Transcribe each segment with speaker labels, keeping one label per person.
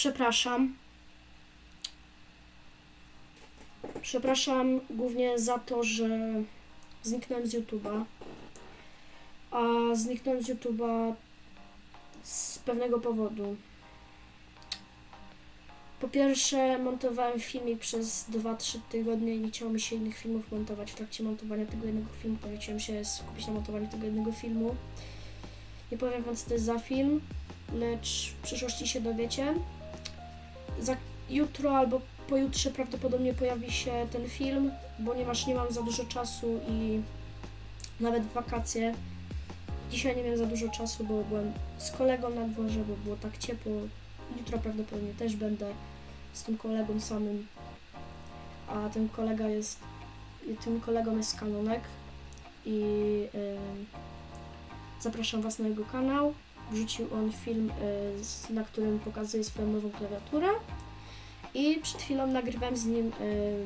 Speaker 1: przepraszam. Przepraszam głównie za to, że zniknąłem z YouTube'a. A zniknąłem z YouTube'a z pewnego powodu. Po pierwsze, montowałem filmik przez 2-3 tygodnie i nie chciało mi się innych filmów montować. W trakcie montowania tego jednego filmu chciałem się skupić na montowaniu tego jednego filmu. Nie powiem wam, co to jest za film, lecz w przyszłości się dowiecie. Za jutro albo pojutrze prawdopodobnie pojawi się ten film, ponieważ nie mam za dużo czasu i nawet wakacje. Dzisiaj nie miałem za dużo czasu, bo byłem z kolegą na dworze, bo było tak ciepło. Jutro prawdopodobnie też będę z tym kolegą samym. A ten kolega jest, tym kolegą jest Kanonek i ym, zapraszam Was na jego kanał. Wrzucił on film, y, na którym pokazuje swoją nową klawiaturę i przed chwilą nagrywałem z nim y,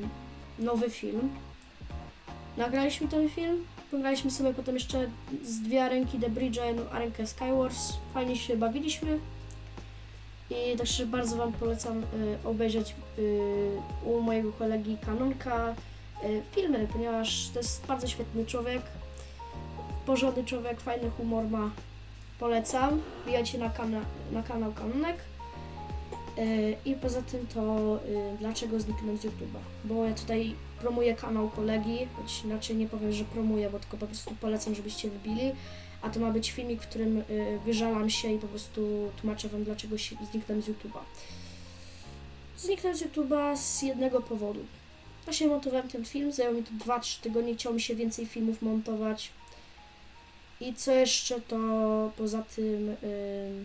Speaker 1: nowy film. Nagraliśmy ten film, pograliśmy sobie potem jeszcze z dwie ręki The Bridge a jedną rękę Skywars. Fajnie się bawiliśmy. I także bardzo Wam polecam y, obejrzeć u mojego kolegi Kanonka filmy, ponieważ to jest bardzo świetny człowiek, porządny człowiek, fajny humor ma. Polecam. Wbijajcie na, kana- na kanał Kanonek. Y, I poza tym to y, dlaczego zniknąłem z YouTube'a? Bo ja tutaj promuję kanał kolegi, choć inaczej nie powiem, że promuję, bo tylko po prostu polecam, żebyście wybili. A to ma być filmik, w którym y, wyżalam się i po prostu tłumaczę Wam, dlaczego zniknąłem z YouTube'a. Zniknąłem z YouTube'a z jednego powodu. Właśnie montowałem ten film, zajęło mi to 2-3 tygodnie, chciało mi się więcej filmów montować. I co jeszcze, to poza tym... Yy,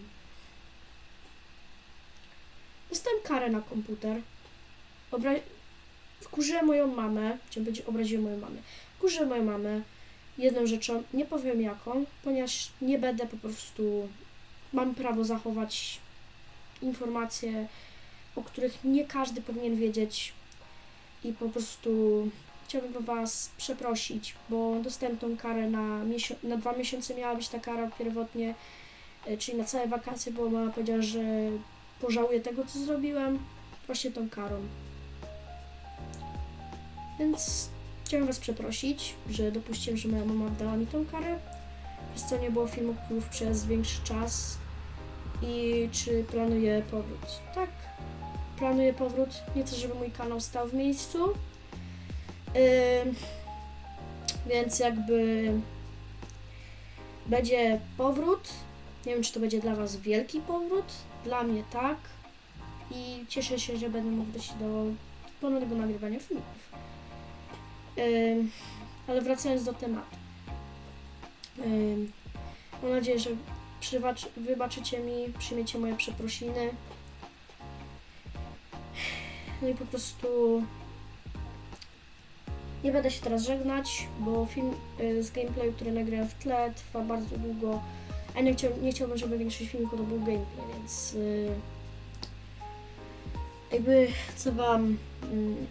Speaker 1: dostałem karę na komputer. Obra- wkurzyłem moją mamę, chciałem powiedzieć, obraziłem moją mamę. Wkurzyłem moją mamę jedną rzeczą, nie powiem jaką, ponieważ nie będę po prostu, mam prawo zachować informacje, o których nie każdy powinien wiedzieć i po prostu chciałabym Was przeprosić, bo dostałem tą karę na, na dwa miesiące miała być ta kara pierwotnie, e, czyli na całe wakacje, bo mama powiedziała, że pożałuję tego, co zrobiłem, właśnie tą karą. Więc chciałem Was przeprosić, że dopuściłem, że moja mama dała mi tą karę, przez co nie było filmów przez większy czas i czy planuję powrót. Tak, planuję powrót, nie chcę, żeby mój kanał stał w miejscu, więc jakby będzie powrót, nie wiem, czy to będzie dla Was wielki powrót, dla mnie tak i cieszę się, że będę mógł dojść do ponownego nagrywania filmów. Ym, ale wracając do tematu. Mam nadzieję, że wybaczycie mi, przyjmiecie moje przeprosiny. No i po prostu nie będę się teraz żegnać, bo film y, z gameplayu, który nagrałem w tle, trwa bardzo długo. A nie, chciał, nie chciałbym, żeby większość filmiku to był gameplay, więc y, jakby chcę Wam mm,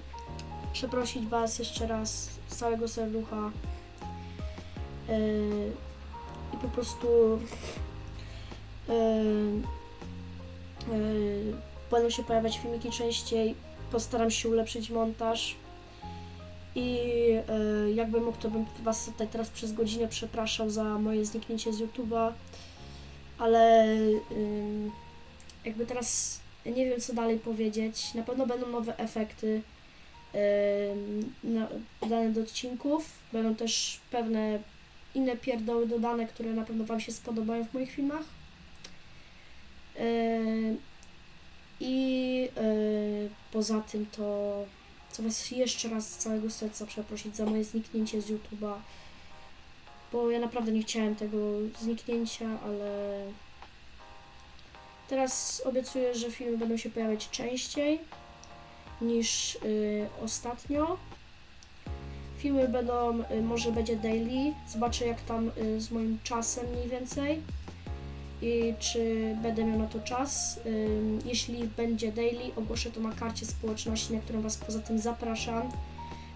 Speaker 1: przeprosić Was jeszcze raz z całego serducha yy, i po prostu będą się pojawiać filmiki częściej, postaram się ulepszyć montaż i yy, jakbym mógł, to bym Was tutaj teraz przez godzinę przepraszał za moje zniknięcie z YouTube'a, ale jakby teraz nie wiem co dalej powiedzieć, na pewno będą nowe efekty, dodane do odcinków. Będą też pewne inne pierdoły dodane, które na pewno Wam się spodobają w moich filmach. I e, poza tym to chcę Was jeszcze raz z całego serca przeprosić za moje zniknięcie z YouTube'a, bo ja naprawdę nie chciałem tego zniknięcia, ale teraz obiecuję, że filmy będą się pojawiać częściej niż y, ostatnio. Filmy będą, y, może będzie daily, zobaczę jak tam y, z moim czasem mniej więcej i czy będę miał na to czas. Jeśli będzie daily, ogłoszę to na karcie społeczności, na którą Was poza tym zapraszam,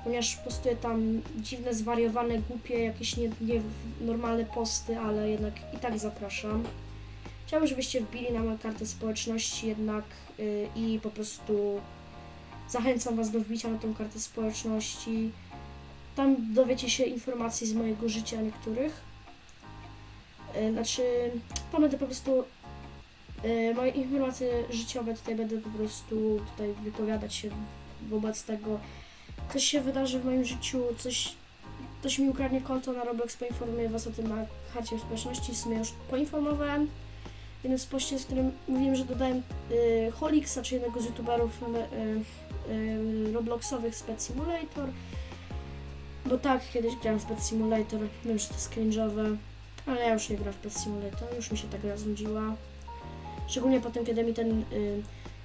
Speaker 1: ponieważ postuję tam dziwne, zwariowane, głupie, jakieś nie, nie normalne posty, ale jednak i tak zapraszam. Chciałbym, żebyście wbili na moją kartę społeczności jednak y, i po prostu zachęcam Was do wbicia na tą kartę społeczności. Tam dowiecie się informacji z mojego życia niektórych. Y, Znaczy, tam będę po prostu y, moje informacje życiowe tutaj będę po prostu tutaj wypowiadać się wobec tego. Coś się wydarzy w moim życiu, coś, ktoś mi ukradnie konto na Roblox, poinformuję Was o tym na karcie społeczności, w sumie już poinformowałem. W jednym z poście, którym mówiłem, że dodałem y, Holixa, czy jednego z youtuberów y, y, Robloxowych z Simulator. Bo tak, kiedyś grałem w Pet Simulator, wiem, że to jest cringe'owe, ale ja już nie gram w Pet Simulator, już mi się ta gra znudziła. Szczególnie potem, kiedy mi ten y,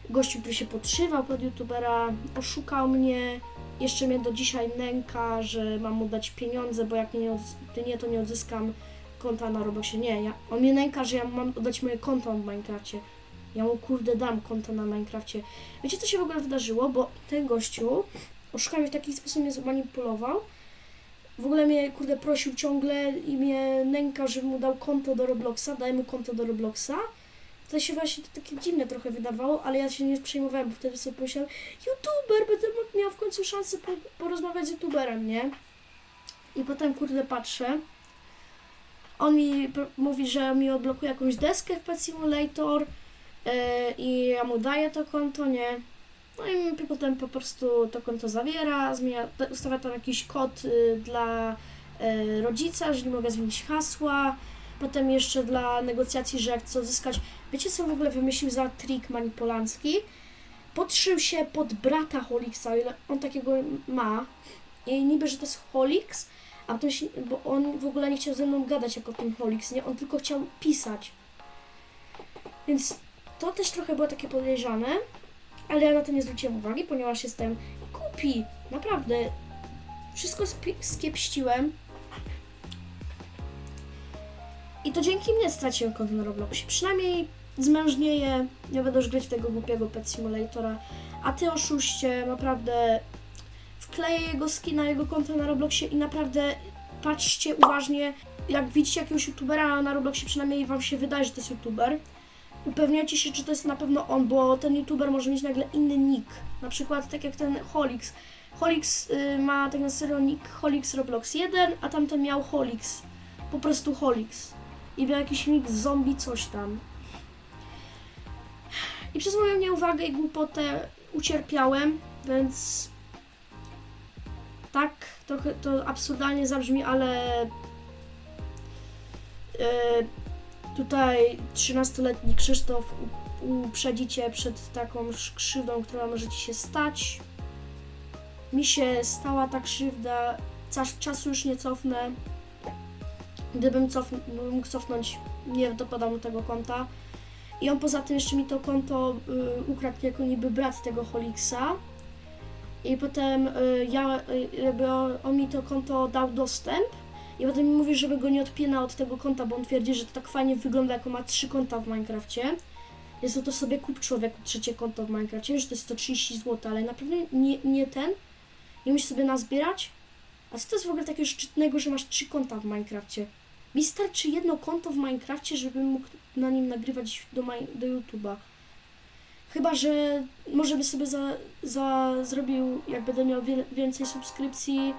Speaker 1: gościu, który się podszywał pod youtubera, oszukał mnie, jeszcze mnie do dzisiaj nęka, że mam mu dać pieniądze, bo jak nie, nie to nie odzyskam konta na Robloxie. Nie, ja, on mnie nęka, że ja mam oddać moje konto w Minecrafcie. Ja mu kurde dam konto na Minecrafcie. Wiecie co się w ogóle wydarzyło? Bo ten gościu oszukał mnie w taki sposób, mnie zmanipulował. W ogóle mnie kurde prosił ciągle i mnie nękał, żebym mu dał konto do Robloxa, daj mu konto do Robloxa. To się właśnie to takie dziwne trochę wydawało, ale ja się nie przejmowałem, bo wtedy sobie pomyślałem, youtuber, będę miał w końcu szansę po, porozmawiać z youtuberem, nie? I potem kurde patrzę, on mi mówi, że mi odblokuje jakąś deskę w Pet Simulator yy, i ja mu daję to konto, nie? No i potem po prostu to konto zawiera, zmienia, ustawia tam jakiś kod y, dla y, rodzica, że nie mogę zmienić hasła. Potem jeszcze dla negocjacji, że jak chcę odzyskać. Wiecie co w ogóle wymyślił za trik manipulancki? Podszył się pod brata Holixa, ile on takiego ma. I niby, że to jest Holix, a potem się, bo on w ogóle nie chciał ze mną gadać jako ten Holix, nie? On tylko chciał pisać. Więc to też trochę było takie podejrzane, ale ja na to nie zwróciłem uwagi, ponieważ jestem głupi. Naprawdę. Wszystko skiepściłem. I to dzięki mnie straciłem konto na Robloxie. Przynajmniej zmężnieję, nie będę już grać w tego głupiego Pet Simulatora. A ty oszuście, naprawdę wkleję jego skina, jego konto na Robloxie i naprawdę patrzcie uważnie, jak widzicie jakiegoś youtubera na Robloxie, przynajmniej wam się wydaje, że to jest youtuber, upewniacie się, czy to jest na pewno on, bo ten youtuber może mieć nagle inny nick. Na przykład tak jak ten Holix. Holix y, ma tak na serio nick Holix Roblox 1, a tamten miał Holix. Po prostu Holix. I miał jakiś nick zombie coś tam. I przez moją nieuwagę i głupotę ucierpiałem, więc tak trochę to absurdalnie zabrzmi, ale yy, tutaj 13-letni Krzysztof u- uprzedzicie przed taką krzywdą, która może ci się stać. Mi się stała ta krzywda, czas, czasu już nie cofnę. Gdybym cofn- mógł cofnąć, nie dopodam mu tego konta. I on poza tym jeszcze mi to konto y, ukradł jako niby brat tego Holixa. I potem y, ja, y, on mi to konto dał dostęp. I potem mi mówi, żeby go nie odpina od tego konta, bo on twierdzi, że to tak fajnie wygląda, jako ma trzy konta w Minecrafcie. Jest no to sobie kup człowieku trzecie konto w Minecrafcie, wiem, że to jest 130 zł, ale naprawdę nie, nie ten. Nie musisz sobie nazbierać. A co to jest w ogóle takiego szczytnego, że masz trzy konta w Minecrafcie? Mi starczy jedno konto w Minecrafcie, żebym mógł na nim nagrywać do, do YouTube'a. Chyba, że może by sobie za, za zrobił, jak będę miał wie, więcej subskrypcji,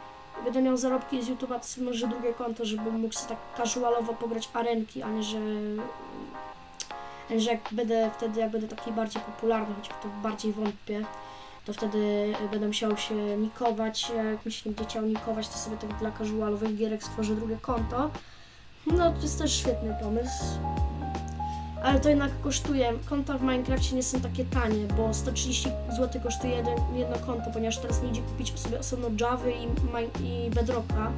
Speaker 1: będę miał zarobki z YouTube'a, to sobie może drugie konto, żebym mógł sobie tak casualowo pograć arenki, a nie, że, a nie, że jak będę wtedy, jak będę taki bardziej popularny, choć w to bardziej wątpię, to wtedy będę musiał się nikować, jak mi się nie będzie chciał nikować, to sobie tak dla casualowych gierek stworzę drugie konto. No, to jest też świetny pomysł. Ale to jednak kosztuje. Konta w Minecrafcie nie są takie tanie, bo 130 zł kosztuje jedno konto, ponieważ teraz nie idzie kupić sobie osobno Java i, i Bedrocka.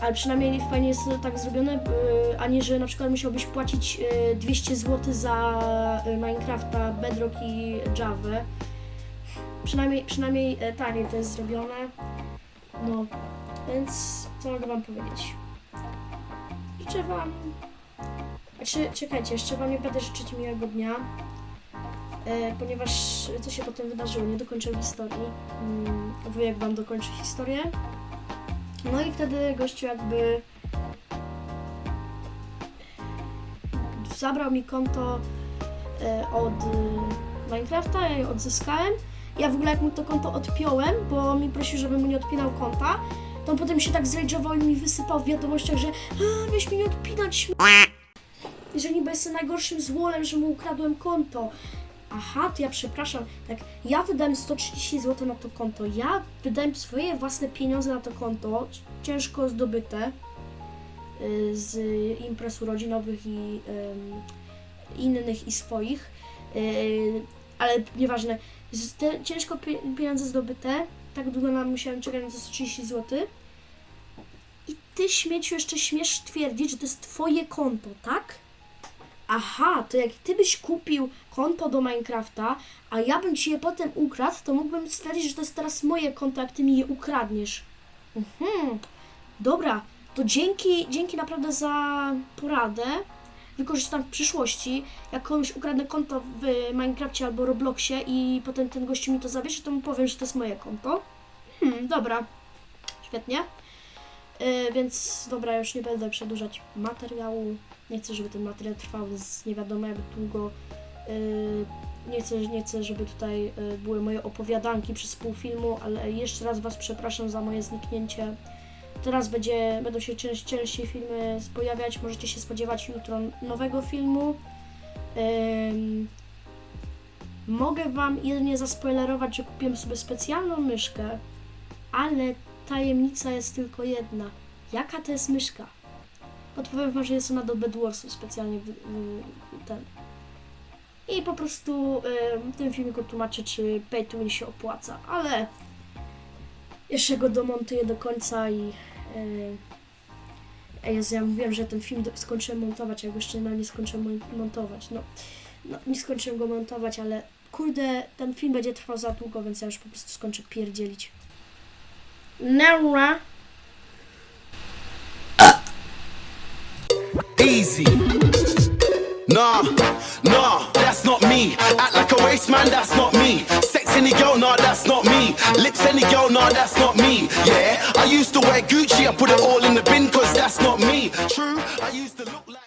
Speaker 1: Ale przynajmniej fajnie jest to tak zrobione, yy, a nie, że na przykład musiałbyś płacić yy, 200 zł za yy, Minecrafta, Bedrock i Java. Przynajmniej, przynajmniej e, taniej to jest zrobione. No, więc co mogę Wam powiedzieć? Życzę Wam czekajcie, jeszcze Wam nie będę życzyć miłego dnia, e, ponieważ co się potem wydarzyło, nie dokończę historii. Mm, wujek Wam dokończy historię. No i wtedy gościu jakby zabrał mi konto e, od e, Minecrafta, ja je odzyskałem. Ja w ogóle jak mu to konto odpiąłem, bo mi prosił, żebym mu nie odpinał konta, to on potem się tak zrage'ował i mi wysypał w wiadomościach, że a, weź mi nie odpinać, I że niby jestem najgorszym złolem, że mu ukradłem konto. Aha, to ja przepraszam. Tak, ja wydałem 130 zł na to konto. Ja wydałem swoje własne pieniądze na to konto, ciężko zdobyte y, z imprez urodzinowych i innych i swoich. Y, ale nieważne, te ciężko pie- pieniądze zdobyte, tak długo nam musiałem czekać na te 130 zł. I ty śmieciu jeszcze śmiesz twierdzić, że to jest twoje konto, tak? Aha, to jak ty byś kupił konto do Minecrafta, a ja bym ci je potem ukradł, to mógłbym stwierdzić, że to jest teraz moje konto, jak ty mi je ukradniesz. Mhm. Dobra, to dzięki, dzięki naprawdę za poradę. Wykorzystam w przyszłości. Jak komuś ukradnę konto w Minecrafcie albo Robloxie i potem ten gościu mi to zabierze, to mu powiem, że to jest moje konto. Hmm, dobra. Świetnie. Yy, więc dobra, już nie będę przedłużać materiału. Nie chcę, żeby ten materiał trwał z nie wiadomo jak długo. Yy, nie, chcę, nie chcę, żeby tutaj yy, były moje opowiadanki przez pół filmu, ale jeszcze raz Was przepraszam za moje zniknięcie. Teraz będzie, będą się część, częściej filmy pojawiać. Możecie się spodziewać jutro nowego filmu. Mogę Wam jedynie zaspoilerować, że kupiłem sobie specjalną myszkę, ale tajemnica jest tylko jedna. Jaka to jest myszka? Podpowiem Wam, że jest ona do Bedwarsów specjalnie ten. I po prostu ym, w tym filmiku tłumaczę, czy pay to win się opłaca, ale jeszcze go domontuję do końca i yy, Jezu, ja mówiłem, że ten film skończyłem montować, a go jeszcze nie skończyłem mon- montować. No, no, nie skończyłem go montować, ale kurde, ten film będzie trwał za długo, więc ja już po prostu skończę pierdzielić. Nara.
Speaker 2: Easy. Nah, nah, that's not me. Act like a waste man, that's not me. Sex any girl, nah, that's not me. Lips any girl, nah, that's not me. Yeah, I used to wear Gucci, I put it all in the bin, cause that's not me. True, I used to look like.